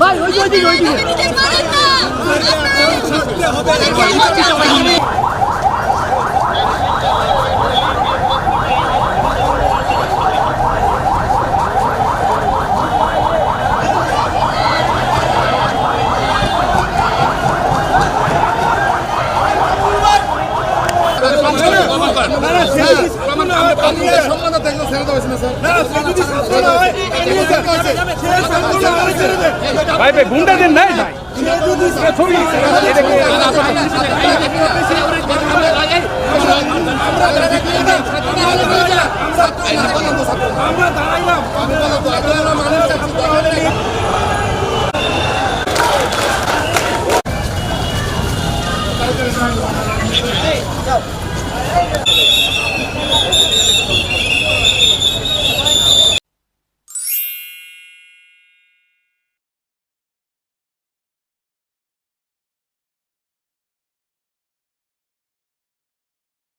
ভাই ওই ওইদিকে ওইদিকে ভাই ভাই গুন্ডাদের নাই ভাই ছবি আমরা দাঁড়াইলাম Go. Thank you.